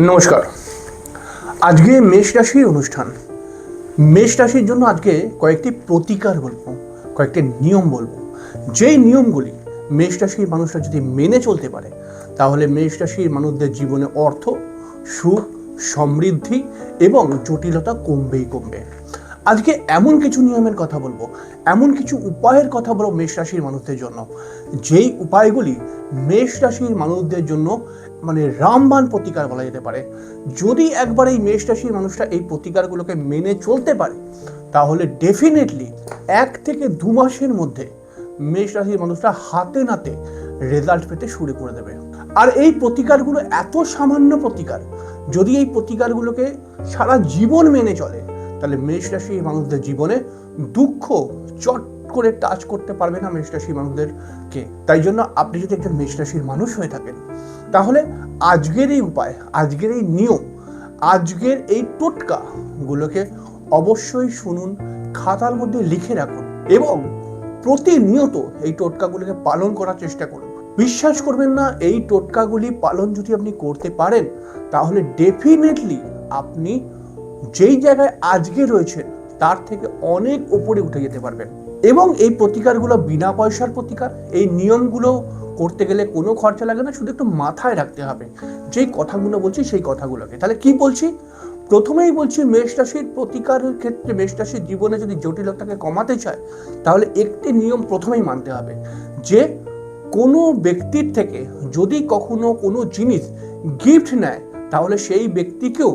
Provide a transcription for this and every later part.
নমস্কার। আজকে মেষ রাশির অনুষ্ঠান। মেষ রাশির জন্য আজকে কয়েকটি প্রতিকার বলব, কয়েকটি নিয়ম বলব। যেই নিয়মগুলি মেষ রাশির মানুষরা যদি মেনে চলতে পারে, তাহলে মেষ রাশির মানুষদের জীবনে অর্থ, সুখ, সমৃদ্ধি এবং জটিলতা কমবেই কমবে। আজকে এমন কিছু নিয়মের কথা বলব, এমন কিছু উপায়ের কথা বলব মেষ রাশির মানুষদের জন্য। যেই উপায়গুলি মেষ রাশির মানুষদের জন্য মানে রামবান প্রতিকার বলা যেতে পারে। যদি একবার এই মেষ রাশির মানুষরা এই প্রতিকারগুলোকে মেনে চলতে পারে, তাহলে ডেফিনেটলি এক থেকে দু মাসের মধ্যে মেষ রাশির মানুষরা হাতে নাতে রেজাল্ট পেতে শুরু করে দেবে। আর এই প্রতিকারগুলো এত সামান্য প্রতিকার, যদি এই প্রতিকারগুলোকে সারা জীবন মেনে চলে, তাহলে মেষ রাশির মানুষদের জীবনে দুঃখ, চট করে টাচ করতে পারবে না মেষ রাশির মানুষদেরকে। তাই জন্য আপনি যদি একজন মেষ রাশির মানুষ হয়ে থাকেন, তাহলে আজকের এই উপায়, আজকের এই নিয়ম, আজকের এই টোটকাগুলোকে অবশ্যই শুনুন, খাতার মধ্যে লিখে রাখুন এবং প্রতিনিয়ত এই টোটকাগুলিকে পালন করার চেষ্টা করুন। বিশ্বাস করবেন না, এই টোটকাগুলি পালন যদি আপনি করতে পারেন, তাহলে ডেফিনেটলি আপনি যেই জায়গায় আজকে রয়েছেন, তার থেকে অনেক উপরে উঠে যেতে পারবেন। এবং এই প্রতিকারগুলো বিনা পয়সার প্রতিকার, এই নিয়মগুলো করতে গেলে কোনো খরচা লাগে না, শুধু একটু মাথায় রাখতে হবে। যেই কথাগুলো বলছি সেই কথাগুলোকে। তাহলে কি বলছি? প্রথমেই বলছি মেষ রাশির প্রতিকারের ক্ষেত্রে মেষ রাশির জীবনে যদি জটিলতাকে কমাতে চায়, তাহলে একটি নিয়ম প্রথমেই মানতে হবে যে, কোনো ব্যক্তির থেকে যদি কখনো কোনো জিনিস গিফট নেয়, তাহলে সেই ব্যক্তিকেও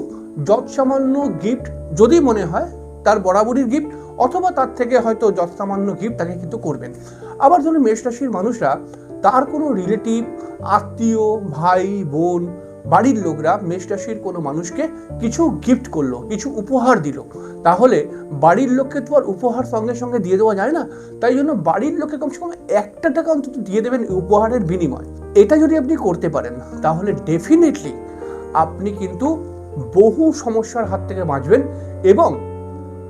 যৎসামান্য গিফট যদি মনে হয়, তার বরাবরই গিফট অথবা তার থেকে হয়তো যৎ সামান্য গিফট তাকে কিন্তু করবেন। আবার ধরুন মেষ রাশির মানুষরা, তার কোনো রিলেটিভ আত্মীয়, ভাই, বোন, বাড়ির লোকরা মেষ রাশির কোনো মানুষকে কিছু গিফট করল, কিছু উপহার দিল। তাহলে বাড়ির লোককে তো আর উপহার সঙ্গে সঙ্গে দিয়ে দেওয়া যায় না। তাই জন্য বাড়ির লোককে কমসে কম একটা টাকা অন্তত দিয়ে দেবেন উপহারের বিনিময়। এটা যদি আপনি করতে পারেন, তাহলে ডেফিনেটলি আপনি কিন্তু বহু সমস্যার হাত থেকে বাঁচবেন এবং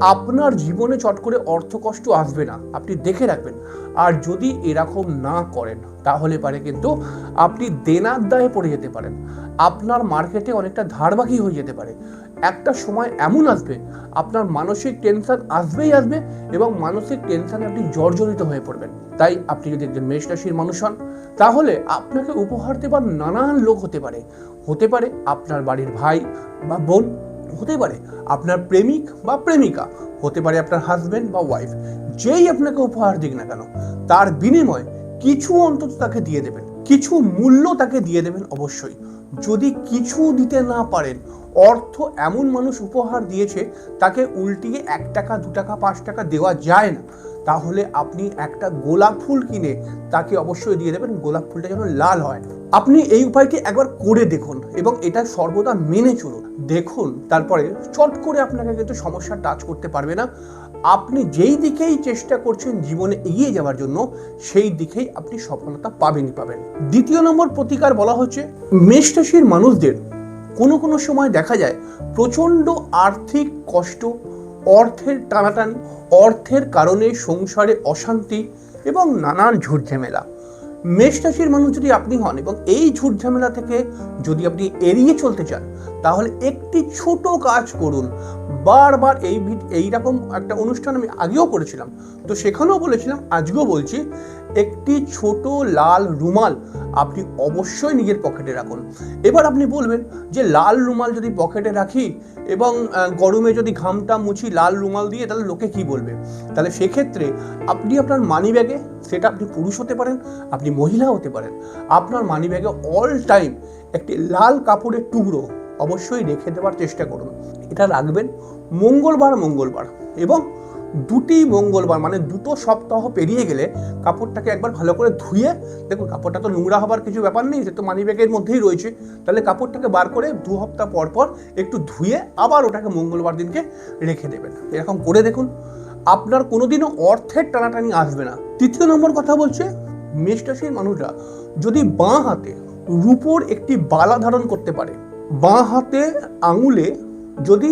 আপনার জীবনে চট করে অর্থ কষ্ট আসবে না, আপনি দেখে রাখবেন। আর যদি এরকম না করেন, তাহলে পারে কিন্তু আপনি দেনার দায়ে পড়ে যেতে পারেন। আপনার মার্কেটে অনেকটা ধারবাকি হয়ে যেতে পারে। একটা সময় এমন আসবে, আপনার মানসিক টেনশন আসবেই আসবে এবং মানসিক টেনশনে আপনি জর্জরিত হয়ে পড়বেন। তাই আপনি যদি একজন মেষ রাশির মানুষ হন, তাহলে আপনাকে উপহার দেবার নানান লোক হতে পারে। হতে পারে আপনার বাড়ির ভাই বা বোন হতে পারে। আপনার প্রেমিক বা প্রেমিকা, হতে পারে আপনার হাজব্যান্ড বা ওয়াইফ যেই আপনাকে উপহার দিক না কেন, তার বিনিময়ে কিছু অন্তত তাকে দিয়ে দেবেন, কিছু মূল্য তাকে দিয়ে দেবেন অবশ্যই। যদি কিছু দিতে না পারেন, অর্থ এমন মানুষ উপহার দিয়েছে, তাকে উল্টিয়ে এক টাকা, দু টাকা, পাঁচ টাকা দেওয়া যায় না। তাহলে আপনি একটা গোলাপ ফুল কিনে তাকে অবশ্যই দিয়ে দেবেন, গোলাপ ফুলটা যেন লাল হয়। আপনি এই উপায়টি একবার করে দেখুন এবং এটা সর্বদা মেনে চলুন। দেখুন, তারপরে চট করে আপনাকে কিন্তু সমস্যা টাচ করতে পারবে না। আপনি যেই দিকেই চেষ্টা করছেন জীবনে এগিয়ে যাওয়ার জন্য, সেই দিকেই আপনি সফলতা পাবেনই পাবেন। দ্বিতীয় নম্বর প্রতিকার বলা হচ্ছে মেষ রাশির মানুষদের কোনো কোনো সময় দেখা যায় প্রচণ্ড আর্থিক কষ্ট অর্থের টানাটানি, অর্থের কারণে সংসারে অশান্তি এবং নানান ঝুট ঝামেলা মেষ রাশির মানুষ যদি আপনি হন এবং এই ঝুট ঝামেলা থেকে যদি আপনি এড়িয়ে চলতে চান, তাহলে একটি ছোট কাজ করুন। বারবার এই এইরকম একটা অনুষ্ঠান আমি আগেও করেছিলাম। তো সেখানেও বলেছিলাম, আজকেও বলছি একটি ছোট লাল রুমাল আপনি অবশ্যই নিজের পকেটে রাখুন। এবার আপনি বলবেন যে লাল রুমাল যদি পকেটে রাখি এবং গরমে যদি ঘামটা মুছি লাল রুমাল দিয়ে তাহলে লোকে কি বলবে? তাহলে সেক্ষেত্রে আপনি আপনার মানি ব্যাগে সেটা আপনি পুরুষ হতে পারেন, আপনি মহিলা হতে পারেন, আপনার মানি ব্যাগে অল টাইম একটি লাল কাপড়ের টুকরো অবশ্যই রেখে দেওয়ার চেষ্টা করুন। এটা রাখবেন মঙ্গলবার মঙ্গলবার এবং দুটি মঙ্গলবার মানে দুটো সপ্তাহ পেরিয়ে গেলে কাপড়টাকে একবার ভালো করে ধুয়ে, দেখুন কাপড়টা তো নোংরা হবার কিছু ব্যাপার নেই, সে তো মানি ব্যাগের মধ্যেই রয়েছে। তাহলে কাপড়টাকে বার করে দু সপ্তাহ পর পর একটু ধুয়ে আবার ওটাকে মঙ্গলবার দিনকে রেখে দেবেন। এরকম করে দেখুন, আপনার কোনোদিনও অর্থের টানাটানি আসবে না। তৃতীয় নম্বর কথা বলছে, মেষরাশির মানুষরা, যদি বাঁ হাতে রূপোর একটি বালা ধারণ করতে পারে, বাঁ হাতে আঙুলে যদি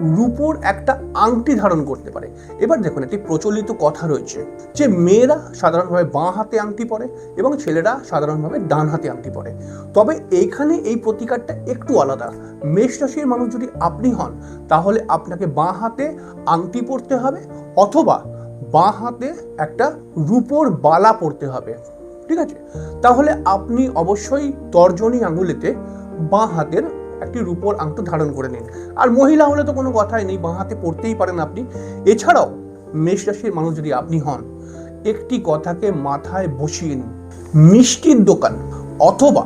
রূপোর একটা আংটি ধারণ করতে পারে। এবার দেখুন, একটি প্রচলিত কথা রয়েছে যে মেয়েরা সাধারণভাবে বাঁ হাতে আংটি পরে এবং ছেলেরা সাধারণভাবে ডান হাতে আংটি পরে। তবে এইখানে এই প্রতিকারটা একটু আলাদা। মেষ রাশির মানুষ যদি আপনি হন, তাহলে আপনাকে বাঁ হাতে আংটি পরতে হবে অথবা বাঁ হাতে একটা রূপোর বালা পরতে হবে। ঠিক আছে? তাহলে আপনি অবশ্যই তর্জনী আঙুলেতে বাঁ হাতের একটি রূপোর আংটি ধারণ করে নিন। আর মহিলা হলে তো কোনো কথাই নেই, বাঁ হাতে পড়তেই পারেন আপনি। এছাড়াও মেষ রাশির মানুষ যদি আপনি হন, একটি কথাকে মাথায় বসিয়ে নিন। মিষ্টির দোকান অথবা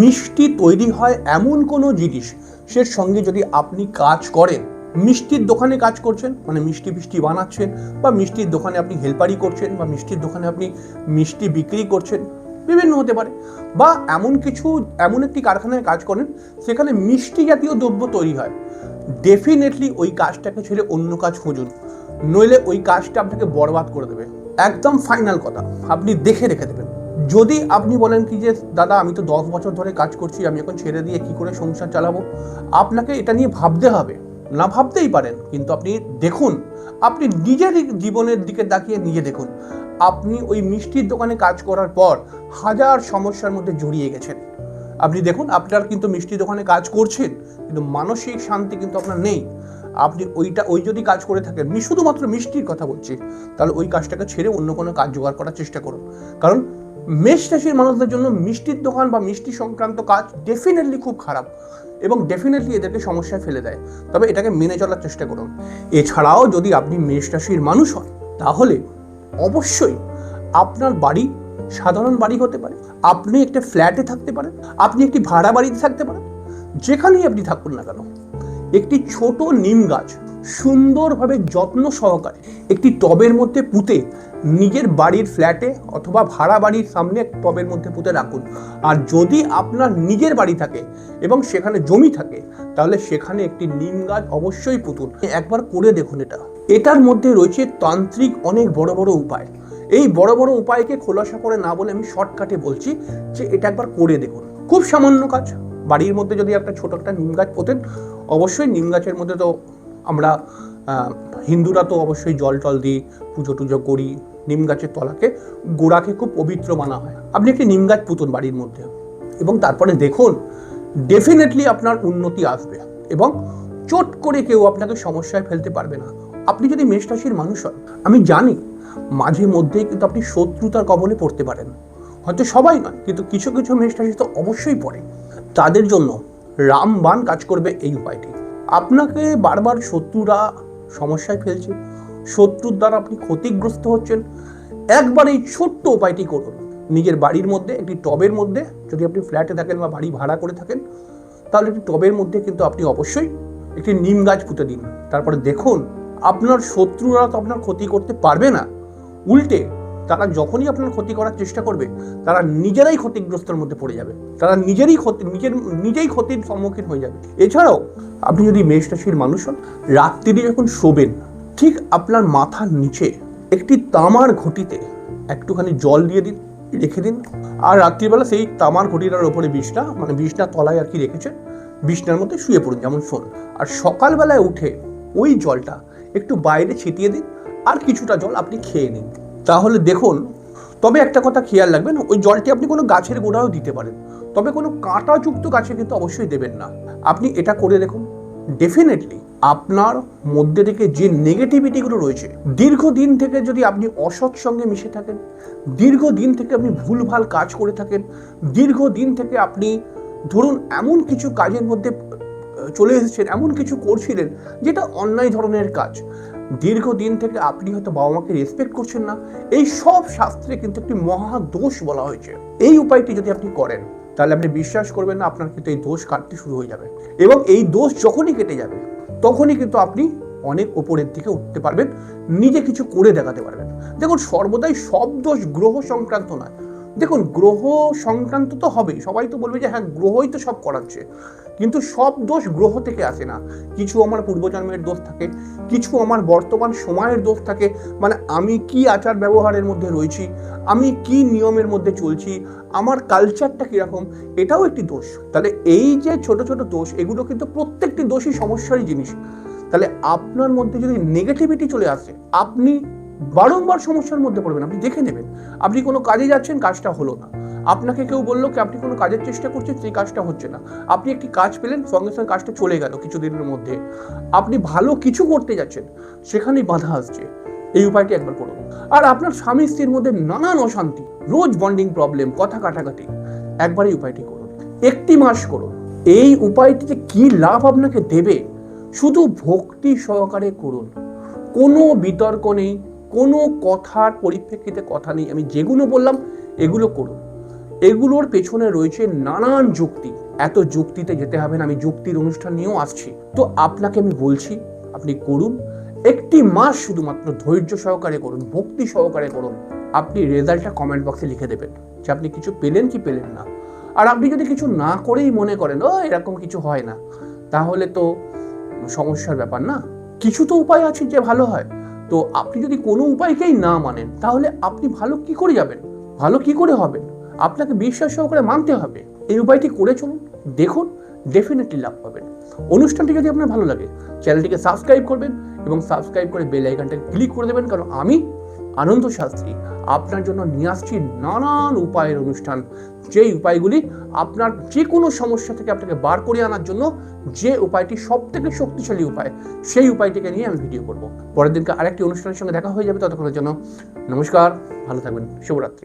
মিষ্টি তৈরি হয় এমন কোনো জিনিস সে সঙ্গে যদি আপনি কাজ করেন, মিষ্টির দোকানে কাজ করছেন মানে মিষ্টি ফিষ্টি বানাচ্ছেন বা মিষ্টির দোকানে আপনি হেল্পারি করছেন বা মিষ্টির দোকানে আপনি মিষ্টি বিক্রি করছেন বিভিন্ন হতে পারে বা এমন কিছু, এমন একটি কারখানায় কাজ করেন সেখানে মিষ্টি জাতীয় দ্রব্য তৈরি হয়। ডেফিনেটলি ওই কাজটাকে ছেড়ে অন্য কাজ খুঁজুন। নইলে ওই কাজটা আপনাকে বরবাদ করে দেবে। একদম ফাইনাল কথা। আপনি দেখে রেখে দেবেন। যদি আপনি বলেন কি যে, দাদা, আমি তো দশ বছর ধরে কাজ করছি, আমি এখন ছেড়ে দিয়ে কি করে সংসার চালাবো? আপনাকে এটা নিয়ে ভাবতে হবে। না ভাবতেই পারেন, কিন্তু আপনি দেখুন, আপনি নিজের জীবনের দিকে তাকিয়ে নিজে দেখুন। আপনি ওই মিষ্টির দোকানে কাজ করার পর হাজার সমস্যার মধ্যে জড়িয়ে গেছেন। আপনি দেখুন, আপনার কিন্তু মিষ্টি দোকানে কাজ করছেন, কিন্তু মানসিক শান্তি কিন্তু আপনার নেই। আপনি ওইটা, ওই যদি কাজ করে থাকেন, আমি শুধুমাত্র মিষ্টির কথা বলছি, তাহলে ওই কাজটাকে ছেড়ে অন্য কোনো কাজ জোগাড় করার চেষ্টা করুন। কারণ মেষ রাশির মানুষদের জন্য মিষ্টির দোকান বা মিষ্টি সংক্রান্ত কাজ ডেফিনেটলি খুব খারাপ এবং ডেফিনেটলি এদেরকে সমস্যায় ফেলে দেয়। তবে এটাকে মেনে চলার চেষ্টা করুন। এছাড়াও যদি আপনি মেষ রাশির মানুষ হন, তাহলে অবশ্যই আপনার বাড়ি সাধারণ বাড়ি হতে পারে। আপনি একটা ফ্ল্যাটে থাকতে পারেন, আপনি একটি ভাড়া বাড়িতে থাকতে পারেন, যেখানেই আপনি থাকুন না কেন। একটি ছোট নিম গাছ সুন্দরভাবে যত্ন সহকারে একটি টবের মধ্যে পুঁতে নিজের বাড়ির ফ্ল্যাটে অথবা ভাড়া বাড়ির সামনে টবের মধ্যে পুঁতে রাখুন। আর যদি আপনার নিজের বাড়ি থাকে এবং সেখানে জমি থাকে, তাহলে সেখানে একটি নিম গাছ অবশ্যই পুতুন। একবার করে দেখুন এটা। এটার মধ্যে রয়েছে তান্ত্রিক অনেক বড় বড় উপায়। এই বড় বড় উপায়কে খোলাসা করে না বলে আমি শর্টকাটে বলছি যে এটা একবার করে দেখুন। খুব সামান্য কাজ। বাড়ির মধ্যে যদি একটা ছোট একটা নিম গাছ পোতেন, অবশ্যই নিম গাছের মধ্যে তো আমরা হিন্দুরা তো অবশ্যই জল টল দিই পুজো টুজো করি, নিম গাছের তলাকে, গোড়াকে খুব পবিত্র মানা হয়। আপনি একটি নিম গাছ পুতুন বাড়ির মধ্যে। এবং তারপরে দেখুন ডেফিনেটলি আপনার উন্নতি আসবে এবং চট করে কেউ আপনাকে সমস্যায় ফেলতে পারবে না। আপনি যদি মেষ রাশির মানুষ হন, আমি জানি মাঝে মধ্যেই কিন্তু আপনি শত্রুতার কবলে পড়তে পারেন। হয়তো সবাই নয়, কিন্তু কিছু কিছু মেষ রাশি তো অবশ্যই পড়ে। তাদের জন্য রামবান কাজ করবে এই উপায়টি। আপনাকে বারবার শত্রুরা সমস্যায় ফেলছে। শত্রুর দ্বারা আপনি ক্ষতিগ্রস্ত হচ্ছেন। একবার এই ছোট্ট উপায়টি করুন। নিজের বাড়ির মধ্যে, একটি টবের মধ্যে, যদি আপনি ফ্ল্যাটে থাকেন বা বাড়ি ভাড়া করে থাকেন, তাহলে একটি টবের মধ্যে কিন্তু আপনি অবশ্যই একটি নিম গাছ পুঁতে দিন। তারপরে দেখুন, আপনার শত্রুরা তো আপনার ক্ষতি করতে পারবে না। উল্টে তারা যখনই আপনার ক্ষতি করার চেষ্টা করবে, তারা নিজেরাই ক্ষতিগ্রস্তের মধ্যে পড়ে যাবে। তারা নিজেরই ক্ষতি, নিজের, নিজেই ক্ষতির সম্মুখীন হয়ে যাবে। এছাড়াও, আপনি যদি মেষ রাশির মানুষ হন, রাত্রিরে যখন শোবেন, ঠিক আপনার মাথার নিচে একটি তামার ঘটিতে একটুখানি জল দিয়ে দিন, রেখে দিন। আর রাত্রিবেলা সেই তামার ঘটিটার ওপরে বিছনা মানে বিছনার তলায় আর কি রেখেছেন, বিছনার মধ্যে শুয়ে পড়ুন, যেমন শোন আর সকালবেলায় উঠে ওই জলটা একটু বাইরে ছিটিয়ে দিন, আর কিছুটা জল আপনি খেয়ে নিন। তাহলে দেখুন, তবে একটা কথা খেয়াল রাখবেন, ওই জলটি আপনি কোনো গাছের গোড়াও দিতে পারেন। তবে কোনো কাঁটাযুক্ত গাছে কিন্তু অবশ্যই দেবেন না। আপনি এটা করে দেখুন ডেফিনেটলি আপনার মধ্যে থেকে যে নেগেটিভিটিগুলো রয়েছে, দীর্ঘদিন থেকে যদি আপনি অসৎ সঙ্গে মিশে থাকেন, দীর্ঘদিন থেকে আপনি ভুলভাল কাজ করে থাকেন, দীর্ঘদিন থেকে আপনি ধরুন এমন কিছু কাজের মধ্যে চলে এসেছেন, এমন কিছু করছিলেন, যেটা অন্যায় ধরনের কাজ। দীর্ঘদিন থেকে আপনি হয়তো বাবা মাকে রেসপেক্ট করছেন না। এই সব শাস্ত্রে কিন্তু একটি মহা দোষ বলা হয়েছে। এই উপায়টি যদি আপনি করেন, তাহলে আপনি বিশ্বাস করবেন না, আপনার কিন্তু এই দোষ কাটতে শুরু হয়ে যাবে। এবং এই দোষ যখনই কেটে যাবে, তখনই কিন্তু আপনি অনেক ওপরের দিকে উঠতে পারবেন, নিজে কিছু করে দেখাতে পারবেন। দেখুন, সর্বদাই সব দোষ গ্রহ সংক্রান্ত নয়। দেখুন, গ্রহ সংক্রান্ত তো হবেই। সবাই তো বলবে যে হ্যাঁ গ্রহই তো সব করাচ্ছে। কিন্তু সব দোষ গ্রহ থেকে আসে না। কিছু আমার পূর্বজন্মের দোষ থাকে, কিছু আমার বর্তমান সময়ের দোষ থাকে। মানে আমি কি আচার ব্যবহারের মধ্যে রয়েছি, আমি কি নিয়মের মধ্যে চলছি, আমার কালচারটা কীরকম, এটাও একটি দোষ। তাহলে এই যে ছোট ছোট দোষ, এগুলো কিন্তু প্রত্যেকটি দোষই সমস্যারই জিনিস। তাহলে আপনার মধ্যে যদি নেগেটিভিটি চলে আসে, আপনি বারংবার সমস্যার মধ্যে পড়বেন, আপনি দেখে নেবেন। আপনি কোনো কাজে যাচ্ছেন, কাজটা হলো না। আপনাকে কেউ বলল কি, আপনি কোনো কাজের চেষ্টা করছেন, সেই কাজটা হচ্ছে না। আপনি একটি কাজ পেলেন, সঙ্গে সঙ্গে কাজটা চলে গেল কিছুদিনের মধ্যে। আপনি ভালো কিছু করতে যাচ্ছেন, সেখানেই বাধা আসছে। এই উপায়টি একবার করুন। আর আপনার স্বামী স্ত্রীর মধ্যে নানান অশান্তি, রোজ বন্ডিং প্রবলেম, কথা কাটাকাটি। একবার এই উপায়টি করুন। একটি মাস করুন। এই উপায়টিতে কি লাভ আপনাকে দেবে? শুধু ভক্তি সহকারে করুন। কোনো বিতর্ক নেই, কোনো কথার পরিপ্রেক্ষিতে কথা নেই। আমি যেগুলো বললাম, এগুলো করুন। এগুলোর পেছনে রয়েছে নানান যুক্তি। এত যুক্তিতে যেতে হবে না, আমি যুক্তির অনুষ্ঠান নিয়েও আসছি। তো আপনাকে আমি বলছি, আপনি করুন। একটি মাস শুধুমাত্র ধৈর্য সহকারে করুন, ভক্তি সহকারে করুন। আপনি রেজাল্টটা কমেন্ট বক্সে লিখে দেবেন যে আপনি কিছু পেলেন কি পেলেন না। আর আপনি যদি কিছু না করেই মনে করেন, ও, এরকম কিছু হয় না, তাহলে তো সমস্যার ব্যাপার না। কিছু তো উপায় আছে যে ভালো হয়। তো আপনি যদি কোনো উপায়কেই না মানেন, তাহলে আপনি ভালো কি করে যাবেন? ভালো কি করে হবেন? আপনাকে বিশ্বাস সহকারে মানতে হবে। এই উপায়টি করে চলুন, দেখুন ডেফিনেটলি লাভ পাবেন। অনুষ্ঠানটি যদি আপনার ভালো লাগে, চ্যানেলটিকে সাবস্ক্রাইব করবেন এবং সাবস্ক্রাইব করে বেল আইকনটা ক্লিক করে দেবেন, কারণ আমি আনন্দ শাস্ত্রী। আপনার জন্য নিয়ে আসছি নানান উপায়ের অনুষ্ঠান। যেই উপায়গুলি আপনার যে কোনো সমস্যা থেকে আপনাকে বার করে আনার জন্য যে উপায়টি সব থেকে শক্তিশালী উপায়, সেই উপায়টিকে নিয়ে আমি ভিডিও করব। পরের দিনকে আরেকটি অনুষ্ঠানের সঙ্গে দেখা হয়ে যাবে, ততক্ষণের জন্য নমস্কার, ভালো থাকবেন, শুভরাত্রি।